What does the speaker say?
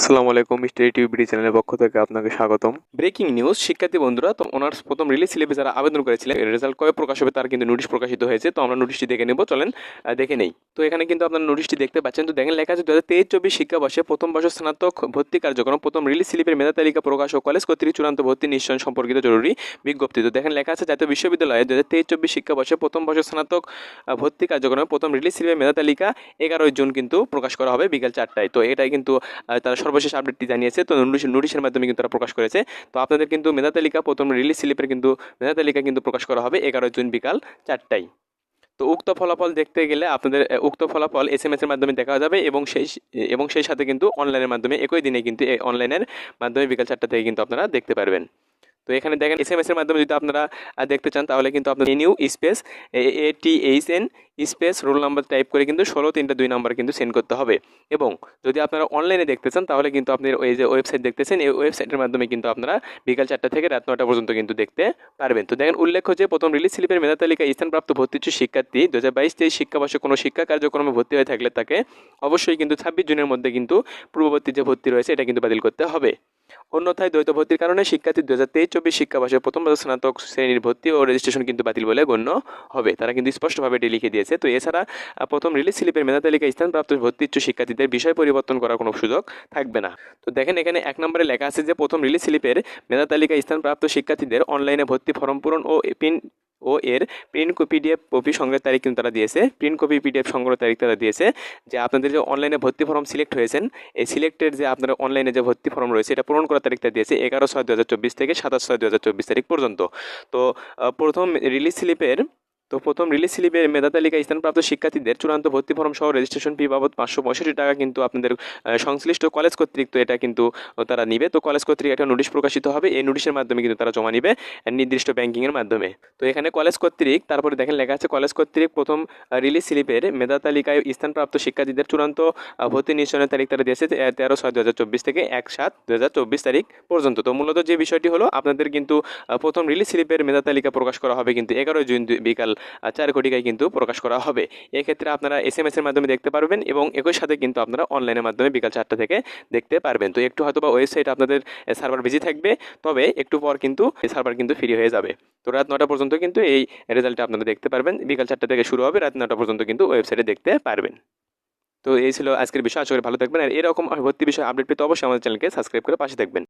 আসসালামু আলাইকুম, mister TV চ্যানেলের পক্ষ থেকে আপনাকে স্বাগতম। ব্রেকিং নিউজ, শিক্ষার্থী বন্ধুরা, তো অনার্স প্রথম রিলিজ সিলেবাস যারা আবেদন করেছিলেন রেজাল্ট কবে প্রকাশ হবে তার কিন্তু নোটিশ প্রকাশিত হয়েছে, তো আমরা নোটিশটি দেখে নেব, চলেন দেখে নেই। তো এখানে কিন্তু আপনার নোটিশটি দেখতে পাচ্ছেন, তো দেখেন, লেখা আছে দু হাজার তেইশ চব্বিশ শিক্ষাবর্ষে প্রথম বর্ষ স্নাতক ভর্তি কার্যক্রম, প্রথম রিলিজ স্লিপের মেধা তালিকা প্রকাশ ও কলেজ কর্তৃক চূড়ান্ত ভর্তি নিশ্চয়ন সম্পর্কিত জরুরি বিজ্ঞপ্তি। তো দেখেন, লেখা আছে, জাতীয় বিশ্ববিদ্যালয়ে দু হাজার তেইশ চব্বিশ শিক্ষাবর্ষে প্রথম বর্ষ স্নাতক ভর্তি কার্যক্রমে প্রথম রিলিজ স্লিপের মেধা তালিকা এগারোই জুন কিন্তু প্রকাশ করা হবে বিকাল চারটায়। তো এটাই কিন্তু তারা সর্বশেষ আপডেটটি জানিয়েছে। তো নোটিশ নোটিশের মাধ্যমে কিন্তু তারা প্রকাশ করেছে। তো আপনাদের কিন্তু মেধা তালিকা, প্রথম রিলিজ স্লিপের কিন্তু মেধা তালিকা কিন্তু প্রকাশ করা হবে এগারো জুন বিকাল চারটায়। তো উক্ত ফলাফল দেখতে গেলে আপনাদের উক্ত ফলাফল এস এম এসের মাধ্যমে দেখা যাবে এবং সেই এবং সেই সাথে কিন্তু অনলাইনের মাধ্যমে, একই দিনে কিন্তু অনলাইনের মাধ্যমে বিকাল চারটা থেকে কিন্তু আপনারা দেখতে পারবেন। তো এখানে দেখেন এস এম এর মাধ্যমে যদি আপনারা দেখতে চান, তাহলে কিন্তু আপনার new space A T H N space roll number type করে কিন্তু ষোলো তিনটা দুই নাম্বার কিন্তু সেন্ড করতে হবে। এবং যদি আপনারা অনলাইনে দেখতে চান, তাহলে কিন্তু আপনি ওই যে ওয়েবসাইট দেখতেছেন, এই ওয়েবসাইটের মাধ্যমে কিন্তু আপনারা বিকাল চারটা থেকে রাত নটা পর্যন্ত কিন্তু দেখতে পারবেন। তো দেখেন উল্লেখ্য যে, প্রথম রিলিজ স্লিপের মেধা তালিকায় স্থানপ্রাপ্ত ভর্তিচ্ছ শিক্ষার্থী দু হাজার বাইশ, তেইশ শিক্ষাবর্ষে কোনো শিক্ষা কার্যক্রমে ভর্তি হয়ে থাকলে তাকে অবশ্যই কিন্তু ছাব্বিশ জুনের মধ্যে কিন্তু পূর্ববর্তী যে ভর্তি রয়েছে, এটা কিন্তু বাতিল করতে হবে। অন্যথায় দ্বৈত ভর্তির কারণে শিক্ষার্থী দু হাজার তেইশ চব্বিশ শিক্ষাবর্ষে প্রথম স্নাতক শ্রেণির ভর্তি ও রেজিস্ট্রেশন কিন্তু বাতিল বলে গণ্য হবে। তারা কিন্তু স্পষ্টভাবে এটি লিখে দিয়েছে। তো এছাড়া প্রথম রিলিজ স্লিপের মেধা তালিকায় স্থানপ্রাপ্ত ভর্তি ইচ্ছুক শিক্ষার্থীদের বিষয় পরিবর্তন করার কোনো সুযোগ থাকবে না। তো দেখেন, এখানে এক নম্বরে লেখা আছে যে, প্রথম রিলিজ স্লিপের মেধা তালিকায় স্থানপ্রাপ্ত শিক্ষার্থীদের অনলাইনে ভর্তি ফর্ম পূরণ ও পিন ও এর প্রিন্ট কপি পিডিএফ কপি সংগ্রহের তারিখ কিন্তু তারা দিয়েছে। প্রিন্ট কপি পিডিএফ সংগ্রহ তারিখ তারা দিয়েছে। যে আপনাদের যে অনলাইনে ভর্তি ফর্ম সিলেক্ট হয়েছেন, এই সিলেক্টেড যে আপনারা অনলাইনে যে ভর্তি ফর্ম রয়েছে, এটা পূরণ করার তারিখটা দিয়েছে এগারো ছয় দু থেকে সাতাশ ছয় দু তারিখ পর্যন্ত। তো প্রথম রিলিজ স্লিপের তো প্রথম রিলিজ স্লিপের মেধা তালিকায় স্থানপ্রাপ্ত শিক্ষার্থীদের চূড়ান্ত ভর্তি ফর্ম সহ রেজিস্ট্রেশন ফি বাবদ পাঁচশো পঁয়ষট্টি টাকা কিন্তু আপনাদের সংশ্লিষ্ট কলেজ কর্তৃক তো এটা কিন্তু তারা নিবে। তো কলেজ কর্তৃক একটা নোটিশ প্রকাশিত হবে। এই নোটিশের মাধ্যমে কিন্তু তারা জমা নিবে নির্দিষ্ট ব্যাংকিংয়ের মাধ্যমে। তো এখানে কলেজ কর্তৃক, তারপরে দেখেন লেখা আছে কলেজ কর্তৃক প্রথম রিলিজ স্লিপের মেধা তালিকায় স্থানপ্রাপ্ত শিক্ষার্থীদের চূড়ান্ত ভর্তি নিশ্চয়নের তারিখ তারা দিয়েছে তেরো ছয় দু থেকে এক সাত দু তারিখ পর্যন্ত। তো মূলত যে বিষয়টি হলো, আপনাদের কিন্তু প্রথম রিলিজ স্লিপের মেধা তালিকা প্রকাশ করা হবে কিন্তু এগারোই জুন বিকাল চার কোটিকায় কিন্তু প্রকাশ করা হবে। এক্ষেত্রে আপনারা এস এম এর মাধ্যমে দেখতে পারবেন এবং একই সাথে কিন্তু আপনারা অনলাইনের মাধ্যমে বিকাল চারটা থেকে দেখতে পারবেন। তো একটু হয়তো বা ওয়েবসাইট আপনাদের সার্ভার বিজি থাকবে, তবে একটু পর কিন্তু সার্ভার কিন্তু ফ্রি হয়ে যাবে। তো রাত নটা পর্যন্ত কিন্তু এই রেজাল্টটা আপনারা দেখতে পারবেন। বিকাল চারটা থেকে শুরু হবে, রাত নটা পর্যন্ত কিন্তু ওয়েবসাইটে দেখতে পারবেন। তো এই ছিল আজকের বিষয়। আশা করি ভালো থাকবেন। আর এরকম ভর্তি বিষয়ে আপডেট পেতে অবশ্যই আমাদের চ্যানেলকে সাবস্ক্রাইব করে পাশে থাকবেন।